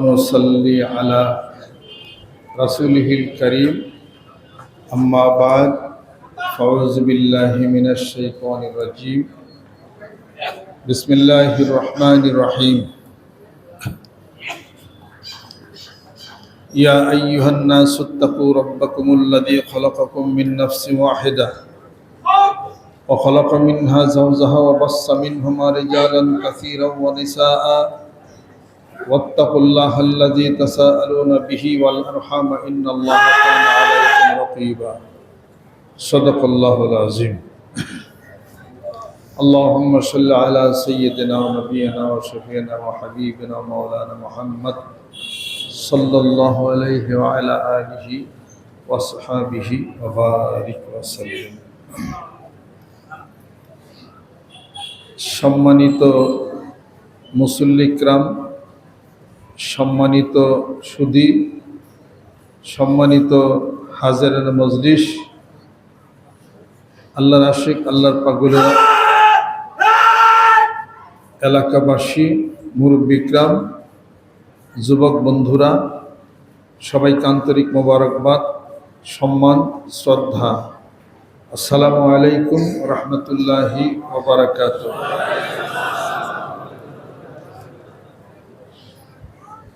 ونصلي على رسوله الكريم أما بعد فأعوذ بالله من الشيطان الرجيم بسم الله الرحمن الرحيم يا أيها الناس اتقوا ربكم الذي خلقكم من نفس واحدة وخلق منها زوجها وبص منهما رجالا كثيرا ونساء واتقوا الله الذي تساءلون به والأرحام إن الله كان عليكم رقيبا صدق الله العظيم اللهم صل على سيدنا ونبينا وشفينا وحبيبنا مولانا محمد صلى الله عليه وعلى آله وصحابه وبارك وسلم সম্মানিত মুসল্লিকরাম সম্মানিত সুদী, সম্মানিত হাজারের মজলিস, আল্লাহর আশিক, আল্লাহর পাগলেরা, এলাকাবাসী মুরব্বিকরাম যুবক বন্ধুরা, সবাইকে আন্তরিক মোবারকবাদ, সম্মান, শ্রদ্ধা। আসসালামু আলাইকুম রহমতুল্লাহি ওবরাকাত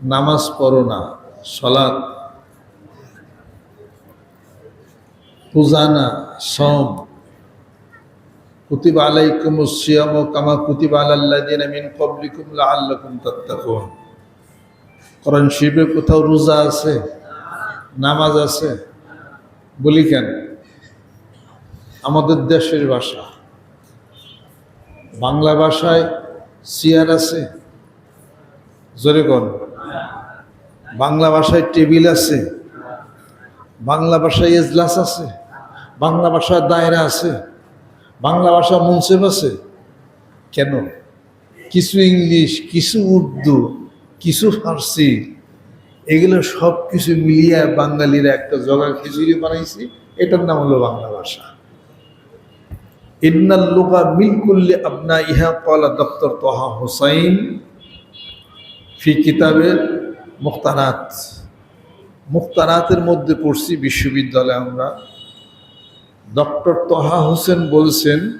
নামাজ পড়ো না, সলাৎ, পূজা না সম কুতিবা আলাইকুম সিয়াম কামা কুতিবা আলাল্লাযিনা মিন ক্বাবলিকুম লাআল্লাকুম তাত্তাকুন। কোরআন শরীফে কোথাও রোজা আছে? নামাজ আছে? বলি কেন? আমাদের দেশের ভাষা। বাংলা ভাষায় সিয়ার আছে? জোরে কোন। বাংলা ভাষায় টেবিল আছে, বাংলা ভাষায় এজলাস আছে, বাংলা ভাষায় দায়রা আছে, বাংলা ভাষা মুন্সেফ আছে। কেন? কিছু ইংলিশ, কিছু উর্দু, কিছু ফার্সি, এগুলো সব কিছু মিলিয়ে বাঙালিরা একটা জগা খিচুড়ি বানাইছি, এটার নাম হলো বাংলা ভাষা। ইন্নাল লোকা মিলকুল্লি আপনা ইহা কলা ডক্টর তহা হোসাইন, ফি কিতাবের মুক্তারাত মুক্তারাতের মধ্যে পড়ছি বিশ্ববিদ্যালয়ে আমরা। ডক্টর তহা হোসেন বলছেন,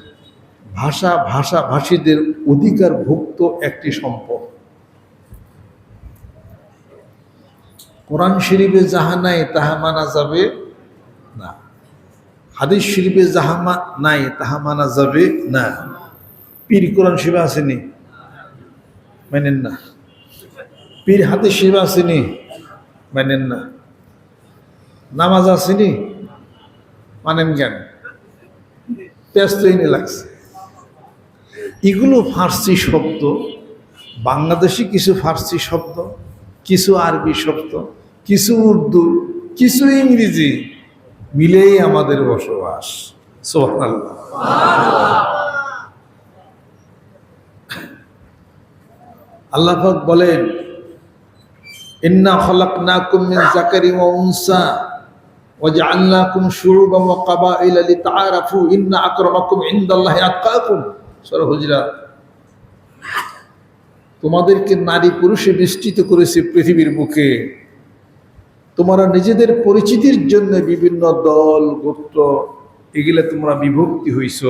ভাষা ভাষা ভাষীদের অধিকারভুক্ত একটি সম্পদ। কোরআন শরীফে যাহা নাই, তাহা মানা যাবে না। হাদিস শরীফে যাহা নাই, তাহা মানা যাবে না। পীর কোরআন শরীফে আসেনি? মানেন না। পীর হাতে শরীফে আসেনি, মানেন না। নামাজ আসেনি, মানেন জ্ঞান ব্যস্ত লাগছে। এগুলো ফার্সি শব্দ, বাংলাদেশি কিছু ফার্সি শব্দ, কিছু আরবি শব্দ, কিছু উর্দু, কিছু ইংরেজি মিলেই আমাদের বসবাস। সুবহানাল্লাহ। আল্লাহ পাক বলেন ইন্না মিন যাকারি ওয়া উনসা ওয়াজআলনাকুম শুউবান ওয়া লিতাআরাফু, ইন্না আকরামাকুম ইনদাল্লাহি আতকাকুম। সূরা তোমাদেরকে নারী পুরুষে বিস্তৃত করেছে পৃথিবীর বুকে। তোমরা নিজেদের পরিচিতির জন্য বিভিন্ন দল, গোত্র, এগুলো তোমরা বিভক্তি হইছ।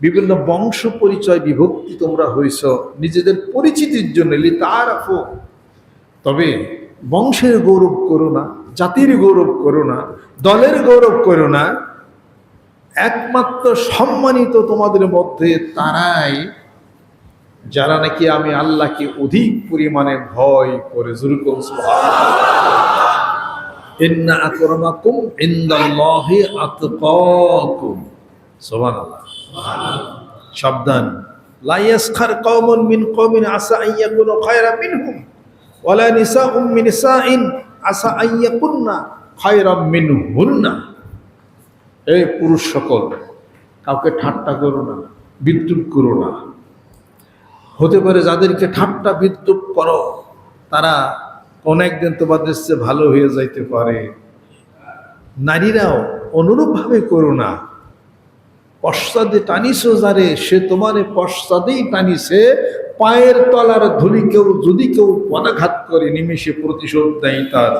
বিভিন্ন বংশ পরিচয় বিভক্তি তোমরা হইছ। নিজেদের পরিচিতির জন্য তার তবে বংশের গৌরব করো না জাতির গৌরব করো না দলের গৌরব করো না। একমাত্র সম্মানিত তোমাদের মধ্যে তারাই যারা নাকি আমি আল্লাহকে অধিক পরিমাণে ভয় করে। সুবহানাল্লাহ। সাবধান। লাইয়াসখার কওমুন মিন কওমিন আসা আন ইয়াকুনু খায়রাম মিনহুম। ওয়ালা নিসাউম মিন নিসাইন আসা আন ইয়াকুননা খায়রাম মিনহুন্না। এই পুরুষ সকল, কাউকে ঠাট্টা করো না, বিদ্রুপ করো না। হতে পারে যাদেরকে ঠাট্টা বিদ্রুপ করো, তারা কোন একদিন তোমাদের চেয়ে ভালো হয়ে যাইতে পারে। নারীরাও অনুরূপভাবে করো না। পশ্চাদে টানিস যারে, সে তোমারে পশ্চাদেই টানিছে, পায়ের তলার ধুলি কেউ, যদি কেউ পদাঘাত করে, নিমেষে প্রতিশোধ দেয় তার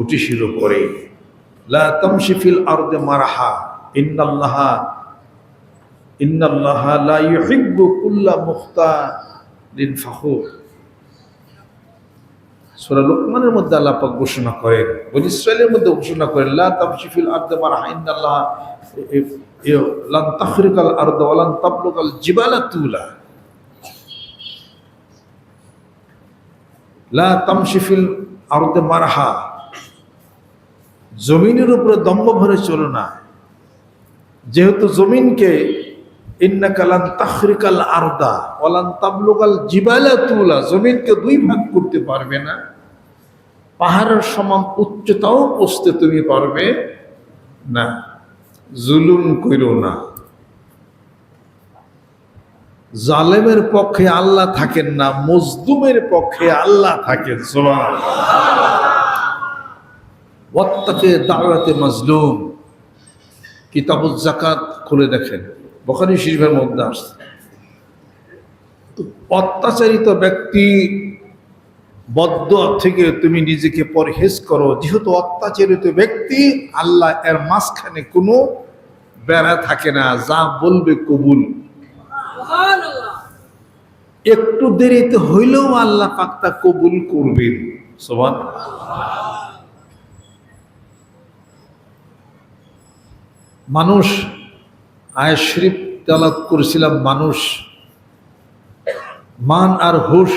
উঠিশিল করে লা তামশিফিল আরদে মারাহা, ইন্নাল্লাহা ইন্নাল্লাহা লা কুল্লা মুখতারিন ফাখুর। সূরা লোকমানের মধ্যে আল্লাহ পাক ঘোষণা করেন। বনি ইসরায়েলের মধ্যে ঘোষণা করেন, লা তামশিফিল আরদে মারাহা ইন্নাল্লাহা লান তাখরিকাল আরদ ওয়ালান তাবলুগাল জিবালা তুলা। লা তামশিফিল আরদে মারাহা। জমিনের উপরে দম্ভ ভরে চলো না। যেহেতু জমিনকে ইন্নাকালান তাখরিকাল আরদা ওয়ালান তাবলুগাল জিবালা তুলা। জমিনকে দুই ভাগ করতে পারবে না, পাহাড়ের সমান উচ্চতাও পৌঁছতে তুমি পারবে না। জুলুম কইরো না। জালেমের পক্ষে আল্লাহ থাকেন না মজদুমের পক্ষে আল্লাহ থাকেন। সোমান ওয়াত্তাকে দাওয়াতে মাজলুম। কিতাবুজ জাকাত খুলে দেখেন। বখারি শরীফের মধ্যে আসছে। অত্যাচারিত ব্যক্তি বদ্ধ থেকে তুমি নিজেকে পরহেজ করো। যেহেতু অত্যাচারিত ব্যক্তি আল্লাহ এর মাঝখানে কোনো বেড়া থাকে না যা বলবে কবুল। একটু দেরিতে হইলেও আল্লাহ পাক্তা কবুল করবেন। সোমান মানুষ আয় শরীফ তেলাত করেছিলাম মানুষ। মান আর হুশ,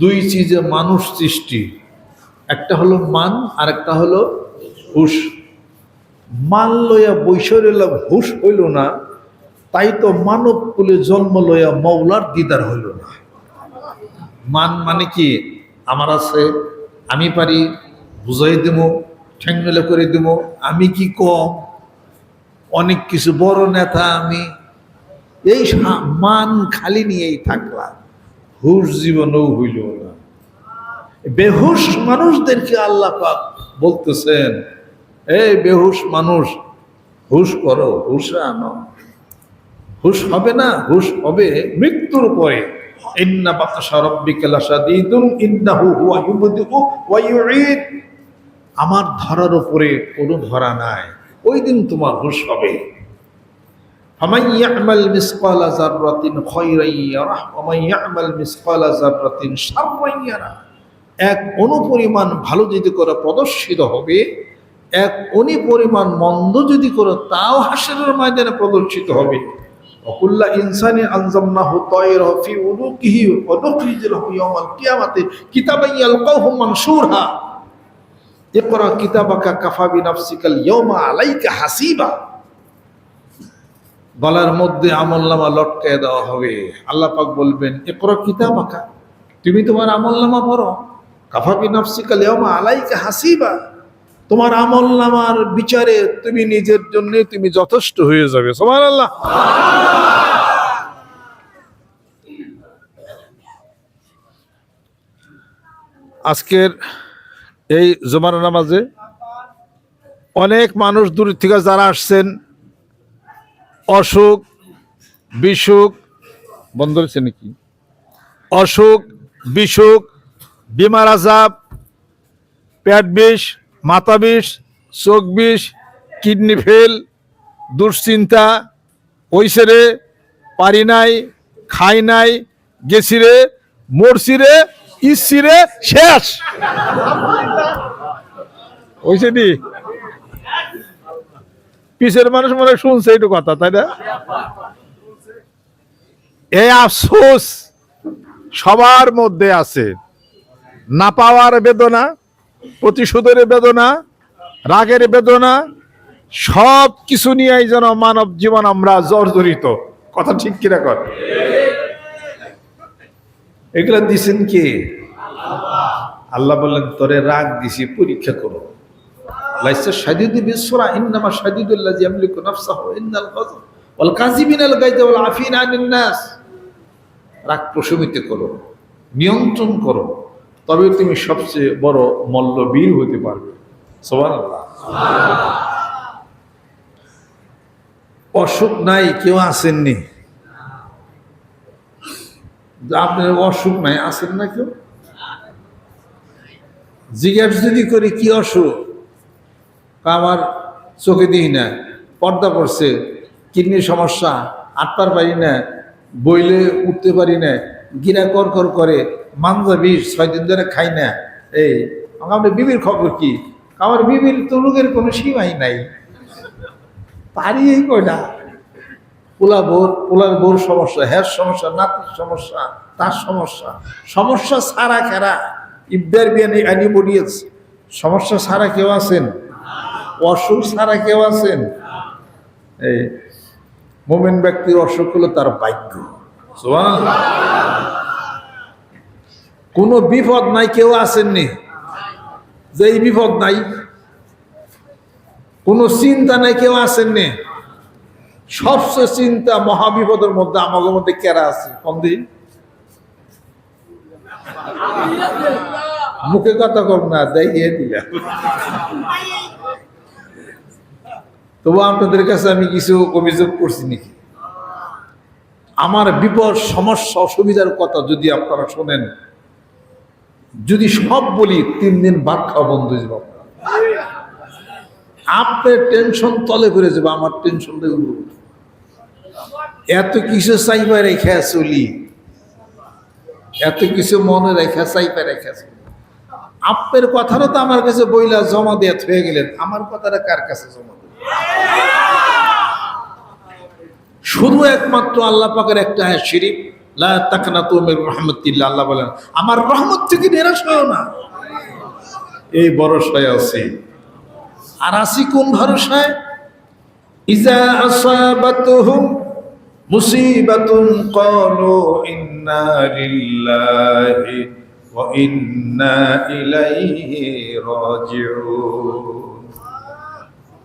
দুই চিজে মানুষ সৃষ্টি। একটা হলো মান আর একটা হলো হুশ। মান লইয়া বৈশর হুশ হইল না। তাই তো মানব কুলে জন্ম লইয়া মৌলার দিদার হইল না। মান মানে কি? আমার আছে, আমি পারি, বুঝাই দেব ঠ্যাংলে করে দেব আমি কি কম? অনেক কিছু, বড় নেতা আমি। এই মান খালি নিয়েই থাকলাম। হুশ জীবনও হইল না। বেহুশ মানুষদেরকে আল্লাহ পাক বলতেছেন, এই বেহুশ মানুষ, হুশ করো, হুশ আনো। হুশ হবে না, হুশ হবে মৃত্যুর পরে। ইন্না বাতাসা রব্বিকা লাশাদীদুন, ইন্নাহু হুয়া ইউবদিউ ওয়া ইউঈদ। আমার ধরার উপরে কোনো ধরা নাই। ওই দিন তোমার হুশ হবে। এক অনুপরিমাণ ভালো যদি করে প্রদর্শিত হবে, এক অনি পরিমাণ মন্দ যদি করো তাও হাসরের ময়দানে প্রদর্শিত হবে। অকুল্লা ইনসানি আনজামনাহু তায়রা ফি উনুকিহি ওয়া নুখরিজুহু ইয়াওমাল কিয়ামাতি কিতাবান ইয়ালকাহু মানশুরা ইকরা কিতাবাকা কাফা বিনাফসিকাল ইয়াওমা আলাইকা হাসিবা। গলার মধ্যে আমলনামা লটকায় দেওয়া হবে। আল্লাহ পাক বলবেন, ইকরা কিতাবাকা, তুমি তোমার আমলনামা পড়ো। কাফা বিনাফসিকাল ইয়াওমা আলাইকা হাসিবা। তোমার আমলনামার বিচারে তুমি নিজের জন্য তুমি যথেষ্ট হয়ে যাবে। সুবহানাল্লাহ। আজকের এই জমার নামাজে অনেক মানুষ দূর থেকে যারা আসছেন, অসুখ, বিসুখ বন্ধ হয়েছে নাকি অসুখ, বিসুখ, বিমার আজাব, পেট বিষ, মাথা বিষ, চোখ বিষ, কিডনি ফেল, দুশ্চিন্তা ওইসে রে, পারি নাই, খাই নাই, গেছি রে, মরছি রে ইসছি রে শেষ। ওইসে দি পিছের মানুষ মনে শুনছে একটু কথা, তাই না? এই আফসোস, সবার মধ্যে আছে। না পাওয়ার বেদনা, প্রতিশোধের বেদনা, রাগের বেদনা সব কিছু নিয়েই যেন মানব জীবন আমরা জর্জরিত। কথা ঠিক কিনা কর? এগুলা দিছেন কে? আল্লাহ বললেন, তোরে রাগ দিছি, পরীক্ষা করো। আফিনা রাগ প্রশমিত করো, নিয়ন্ত্রণ করো তবে তুমি সবচেয়ে বড় মল্লবীর হতে পারবে। অসুখ নাই, কেউ আসেননি আপনার অসুখ নাই, আছেন না কেউ? জিজ্ঞাসা যদি করি, কি অসুখ? আমার চোখে দিই না, পর্দা পড়ছে, কিডনির সমস্যা, আটপার পারি না, বইলে উঠতে পারি না গিরা কর কর করে, মানজা বিষ, ছয় দিন ধরে খাই না, এই, আমার বিবির খবর কি? আমার বিবির তো রোগের কোনো সীমাই নাই। পারি এই কয়টা পোলা বোর, পোলার বোর সমস্যা হ্যার সমস্যা, নাতির সমস্যা, তার সমস্যা। সমস্যা সারা খেরা ইবদার বিয়ানি অ্যানিমোডিয়াস সমস্যা সারা কেউ আছেন? অসুখ সারা কেউ আছেন? এই মোমেন ব্যক্তির অসুখ হলো তার সুবহানাল্লাহ। কোনো বিপদ নাই, কেউ আসেননি। যে বিপদ নাই, কোনো চিন্তা নাই, কেউ আসেননি। সবচেয়ে চিন্তা মহাবিপদের মধ্যে, আমাদের মধ্যে কেরা আছে? কম দিন? মুখে কথা কম না দেখিয়ে দিলাম। তবু আপনাদের কাছে আমি কিছু অভিযোগ করছি নাকি? আমার বিপদ, সমস্যা, অসুবিধার কথা যদি আপনারা শোনেন, যদি সব বলি, তিন দিন ভাত খাওয়া বন্ধ হয়ে আপনার। টেনশন তলে করে যাবে, আমার টেনশন এত কিছু চাইবা রেখে চলি এত কিছু মনে রেখা চাইবা রেখা চলি আপনার কথাটা তো আমার কাছে বইলা জমা দিয়ে হয়ে গেলেন। আমার কথাটা কার কাছে জমা দেব? শুধু একমাত্র আল্লাহ পাকের একটা হ্যাঁ শরীফ, লা তাকনাতু মির রাহমাতিল্লাহ আল্লাহ বলেন, আমার রহমত থেকে নিরাশ হয়েও না। এই ভরসায় আছি। আর আছি কোন ভরসায়? ইজা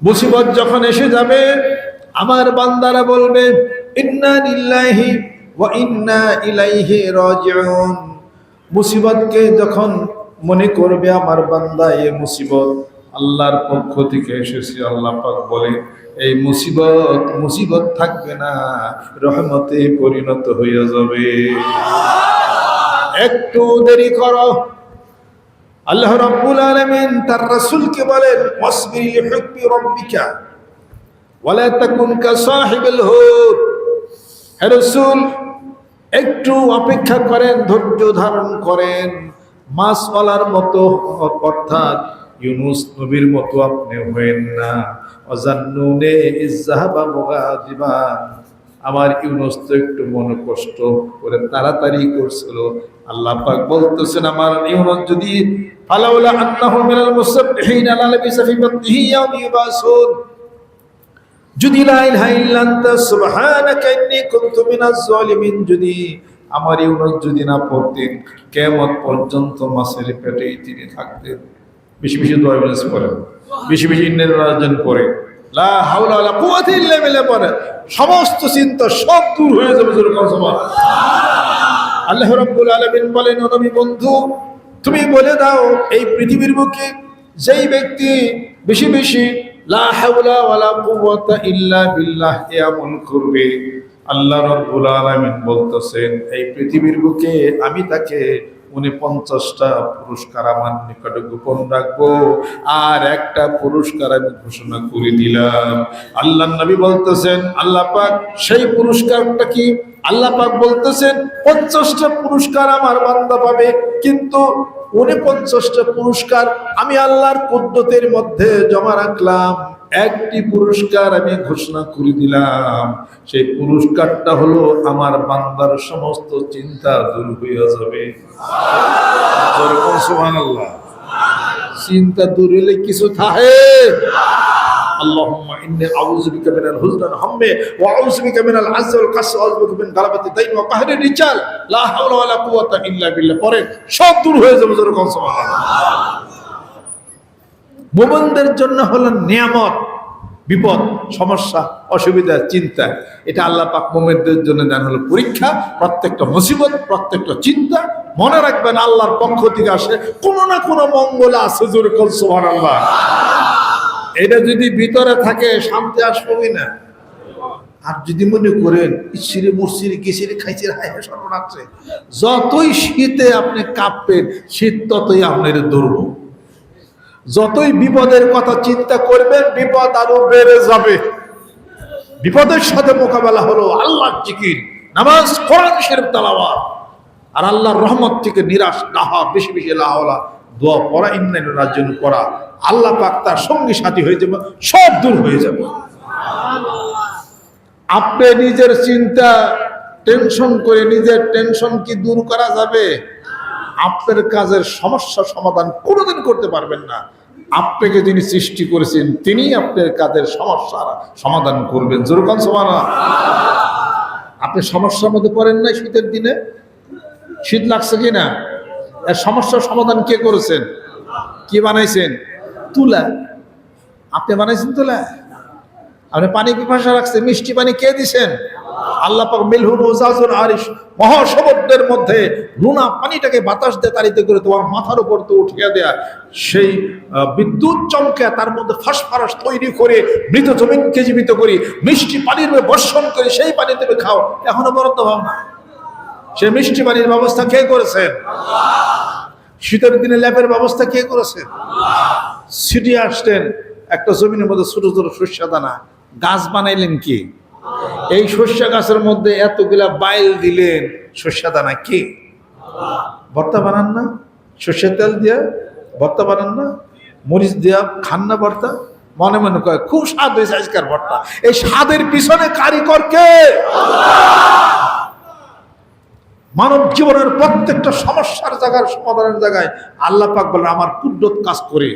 মুসিবত যখন এসে যাবে, আমার বান্দারা বলবে, ইন্না লিল্লাহি ওয়া ইন্না ইলাইহি রাজিউন। মুসিবতকে যখন মনে করবে আমার বান্দা, এ মুসিবত। আল্লাহর পক্ষ থেকে এসেছে, আল্লাহ পাক বলে, এই মুসিবত মুসিবত থাকবে না, রহমতে পরিণত হয়ে যাবে। একটু দেরি করো। আল্লাহ রাব্বুল আলামিন তার রাসূলকে বলেন, ওয়াসবির লিহুকমি রাব্বিকা, ওয়ালা তাকুন কা সাহিবিল হুদ। হে রাসূল, একটু অপেক্ষা করেন, ধৈর্য ধারণ করেন। মাছওয়ালার মতো, অর্থাৎ ইউনুস নবীর মতো আপনি হয়েন না। অজান্নুনে ইজাহাবা মুগাদিবান আমার ইউনুস তো একটু মনে কষ্ট করে তাড়াতাড়ি করছিল। আল্লাহ পাক বলতেছেন, আমার ইউনুস যদি ফালাউলা আন্নাহু মিনাল মুসাববিহিন আলা লাবিসা ফি বাতনিহি ইয়াউম ইউবাসুন। যদি লা ইলাহা ইল্লা আনতা সুবহানাকা ইন্নী কুনতু মিনাজ জালিমিন যদি আমার ইউনুস যদি না পড়তেন কেমন পর্যন্ত মাসের পেটেই তিনি থাকতেন। বেশি বেশি দোয়া ইবলিস পড়েন বেশি বেশি ইন্নের রাজন পড়ে। লা হাওলা ওয়ালা কুওয়াতা ইল্লা বিল্লাহ পড়ে। সমস্ত চিন্তা সব দূর হয়ে যাবে যেরকম সবার আল্লাহ রাব্বুল আলামিন বলেন নবী বন্ধু, তুমি বলে দাও, এই পৃথিবীর বুকে যেই ব্যক্তি বেশি বেশি লা হাওলা ওয়ালা কুওয়াতা ইল্লা বিল্লাহ আমল করবে? আল্লাহ রাব্বুল আলামিন বলতেছেন, এই পৃথিবীর বুকে আমি তাকে উনি পঞ্চাশটা পুরস্কার আমার নিকটে গোপন রাখব। আর একটা পুরস্কার আমি ঘোষণা করে দিলাম। আল্লাহ নবী বলতেছেন, আল্লাহ পাক সেই পুরস্কারটা কি? আল্লাহ পাক বলতেছেন, পঞ্চাশটা পুরস্কার আমার বান্দা পাবে। কিন্তু উনি পঞ্চাশটা পুরস্কার আমি আল্লাহর কুদ্দতের মধ্যে জমা রাখলাম। একটি পুরস্কার আমি ঘোষণা করে দিলাম সেই পুরস্কারটা হলো আমার বান্দার সমস্ত চিন্তা দূর হইয়া যাবে সুবহানাল্লাহ চিন্তা দূর হলে কিছু থাকে اللهم إني أعوذ بك من الحزن الهم وأعوذ بك من العز والقص وأعوذ بك من غلبة الدين وقهر الرجال لا حول ولا قوة إلا بالله পরে সব দূর হয়ে যাবে যেরকম মোমেনদের জন্য হলো নিয়ামত, বিপদ, সমস্যা, অসুবিধা, চিন্তা। এটা আল্লাহ পাক মোমেনদের জন্য দেন হলো পরীক্ষা, প্রত্যেকটা মুসিবত, প্রত্যেকটা চিন্তা। মনে রাখবেন আল্লাহর পক্ষ থেকে আসে কোনো না কোনো মঙ্গল আছে জোরে কল আল্লাহ এটা যদি ভিতরে থাকে, শান্তি আসবে না। আর যদি মনে করেন, ইসিরে মুরসিরে গেছিরে খাইছিরে হায় সর্বনাশে যতই শীতে আপনি কাঁপবেন, শীত ততই আপনার ধরবো যতই বিপদের কথা চিন্তা করবেন, বিপদ আরও বেড়ে যাবে। বিপদের সাথে মোকাবেলা হলো আল্লাহ জিকির, নামাজ, কোরআন শরীফ তালাওয়া আর আল্লাহর রহমত থেকে নিরাশ না হওয়া, বেশি বেশি লাহলা দোয়া পড়া ইন্নাইনের জন্য করা আল্লাহ পাক তার সঙ্গী সাথী হয়ে যাবে, সব দূর হয়ে যাবে। আপনি নিজের চিন্তা, টেনশন করে নিজের টেনশন কি দূর করা যাবে? আপনার কাজের সমস্যা সমাধান কোনোদিন করতে পারবেন না। আপনাকে যিনি সৃষ্টি করেছেন তিনি আপনার কাজের সমস্যার সমাধান করবেন। যেরকম সমানা আপনি সমস্যার মধ্যে পড়েন না শীতের দিনে? শীত লাগছে কি না? এর সমস্যার সমাধান কে করেছেন? কি বানাইছেন? তুলা। আপনি বানাইছেন তুলা? আপনি পানি পিপাসা রাখছে মিষ্টি পানি কে দিছেন? আল্লাহ পাক মিলহুন উজাজুন আরিশ মহাসমুদ্রের মধ্যে লুনা পানিটাকে বাতাস দিয়ে তাড়িতে করে তোমার মাথার উপর তো উঠিয়ে দেয়া। সেই বিদ্যুৎ চমকে তার মধ্যে ফাঁসফারস তৈরি করে মৃত জমিনকে জীবিত করি, মিষ্টি পানির বর্ষণ করে সেই পানি তুমি খাও। এখনও বরাদ্দ হও না। সে মিষ্টি পানির ব্যবস্থা কে করেছেন? শীতের দিনে ল্যাপের ব্যবস্থা কে করেছেন? সিটি আসতেন, একটা জমিনের মধ্যে ছোট ছোট শস্য দানা। গাছ বানাইলেন কি? এই শস্য গাছের মধ্যে এতগুলা বাইল দিলেন শস্য দানা কে? ভর্তা বানান না? সর্ষের তেল দিয়া ভর্তা বানান না? মরিচ দিয়া খান না ভর্তা? মনে মনে কয়, খুব স্বাদ হয়েছে আজকের ভর্তা। এই স্বাদের পিছনে কারিগর কে? মানব জীবনের প্রত্যেকটা সমস্যার জায়গার সমাধানের জায়গায় আল্লাহ পাক বলে আমার কুদ্রত কাজ করে।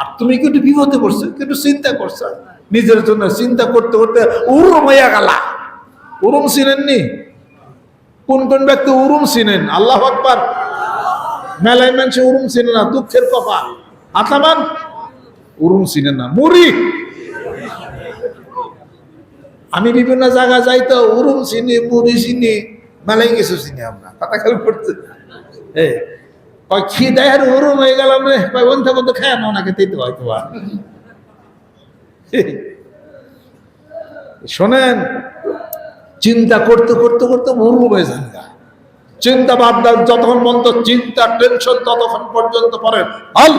আর তুমি কি একটু বিপদে পড়ছো কিন্তু চিন্তা করছ? নিজের জন্য চিন্তা করতে করতে উরুম হইয়া গেলা। উরুম চিনেননি? কোন কোন ব্যক্তি উরুম চিনেন? আল্লাহ আকবার। মেলায় মানুষে উরুম চিনে না, দুঃখের কপা আতামান? উরুম চিনেন না। মুড়ি? আমি বিভিন্ন জায়গায় যাই তো, উরুম চিনি, মুড়ি চিনি মেলাই কিছু চিনি আমরা। কথা খেয়াল করতে এই কয় খিদে আর উরুম হয়ে গেলাম রে। বন্ধ বন্ধ, খায় না, ওনাকে দিতে হয়তো শোনেন চিন্তা করতে করতে করতে উরুম হয়ে যান। চিন্তা ভাবনা যতক্ষণ পর্যন্ত চিন্তা টেনশন ততক্ষণ পর্যন্ত পড়েন আল